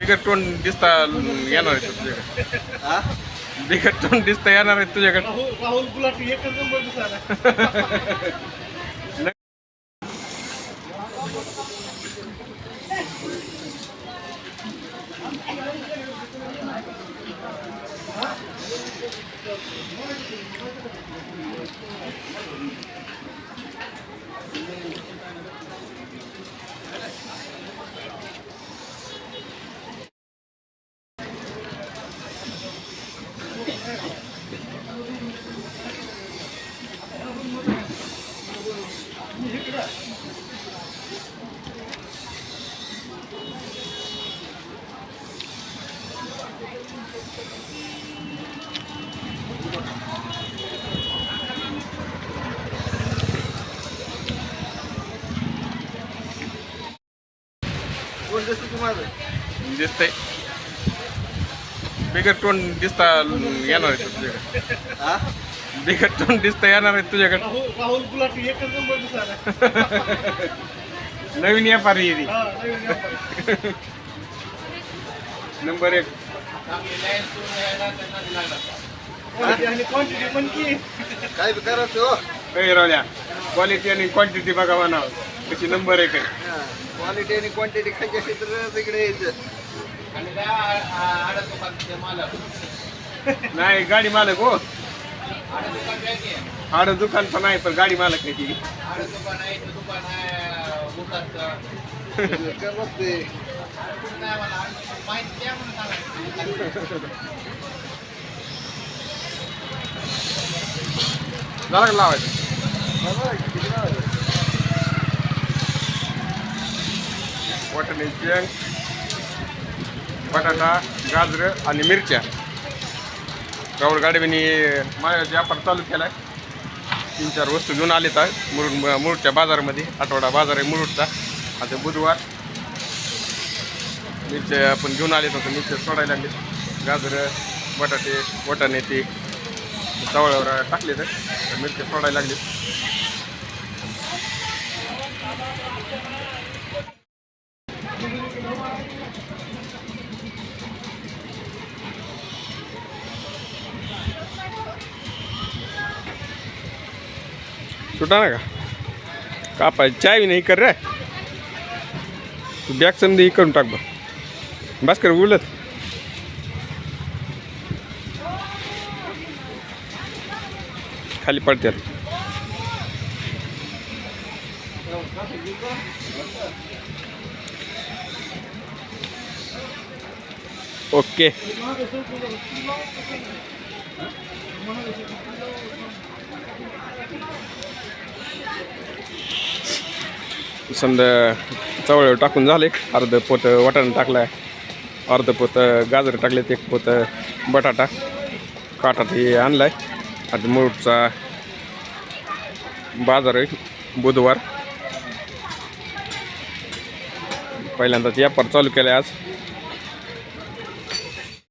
बिकट तोंड दिसता येणार आहे तुझ्याकडे. हा? बिकट तोंड दिसता येणार आहे तुझ्याकडे. राहुल गुलाटी एकच नंबर दिसायला कोण दिसतं तुम्हाला दिसतंय बिकट तोंड दिसता येणार आहे तुझ्याकडे. हा? बिकट तोंड दिसता येणार आहे तुझ्याकडे. राहुल राहुल गुलाटी एकच नंबर नवीन व्यापारी आहे नवीन. नंबर एक. क्वांटिटी पण की. काय बी करायचं हो काही राहल्या क्वालिटी आणि क्वांटिटी बघा म्हणावं. कशी नंबर एक आहे. क्वालिटी आणि क्वांटिटी खायची असेल तर तिकडे यायचं नाही गाडी मालक हो. आड दुकान पण आहे पण गाडी मालक नाही ती. झाला लावायचं. शेंग बटाटा गाजर आणि मिरच्या. राहुल गाडवेनी माझ्या व्यापार चालू केला आहे तीन चार वस्तू घेऊन आलेत मुरुड मुरुडच्या बाजारामध्ये आठवडा बाजार आहे मुरुडचा. आता बुधवार. मिरच्या आपण घेऊन आलेत होतो मिरचे सोडायला लागले गाजर बटाटे वटाणे ते तवळ्यावर टाकले तर मिरचे सोडायला लागले सुटा ना का कापाय चाय बी नाही कर रे. तू बॅग समजे करून टाक बघ बस कर उलत खाली पडते ओके. समजा चवळ टाकून झाले अर्ध पोत वाटाणा टाकलाय अर्ध पोत गाजर टाकलेत एक पोत बटाटा काटा ते आणलाय. आता मूळचा बाजार आहे बुधवार. पहिल्यांदाच व्यापार चालू केला आज.